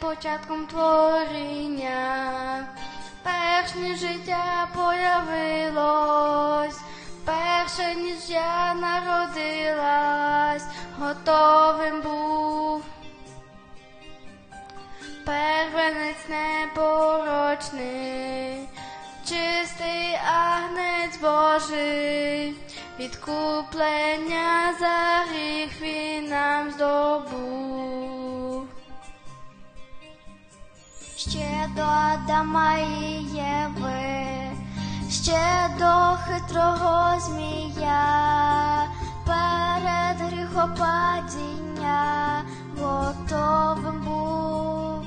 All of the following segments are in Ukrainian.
початком творіння, перш ніж життя появилось, перше ніж я народилась, готовим був. Первенець непорочний, чистий агнець Божий, відкуплення за гріх він нам здобув. До Адама і Єви, ще до хитрого змія, перед гріхопадіння готовим був.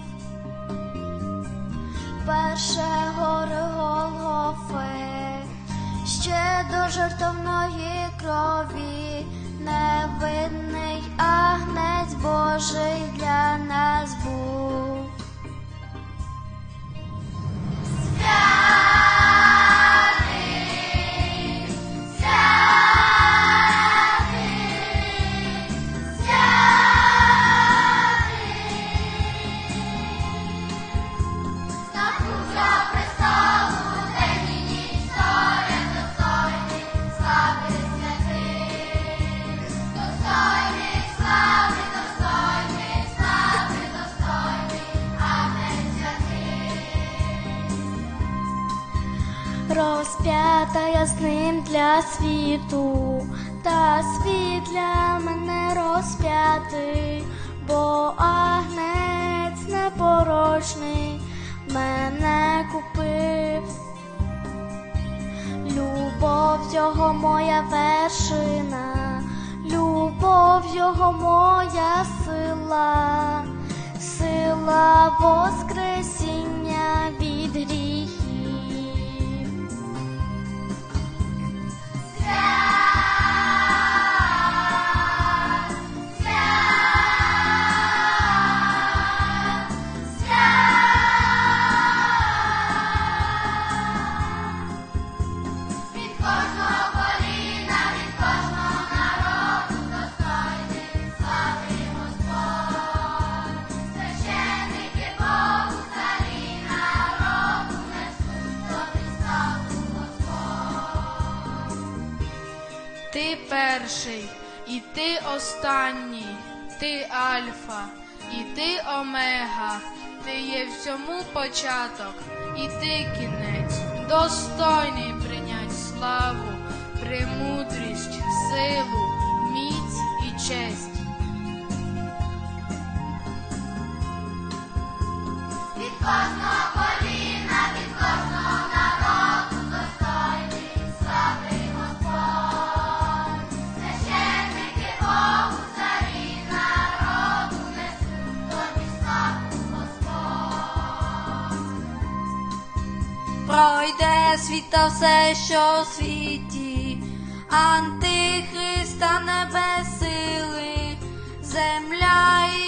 Перше горе Голгофи, ще до жертовної крові, невинний агнець Божий для Розп'ята я з ним для світу, та світ для мене розп'ятий, бо агнець непорочний мене купив. Любов його моя вершина, любов його моя сила, сила воскресіння перший, і ти останній, ти Альфа, і ти Омега, ти є всьому початок, і ти кінець, достойний прийнять славу, премудрість, силу, міць і честь. Пройде світа все, що в світі, Антихриста не безсили, земля і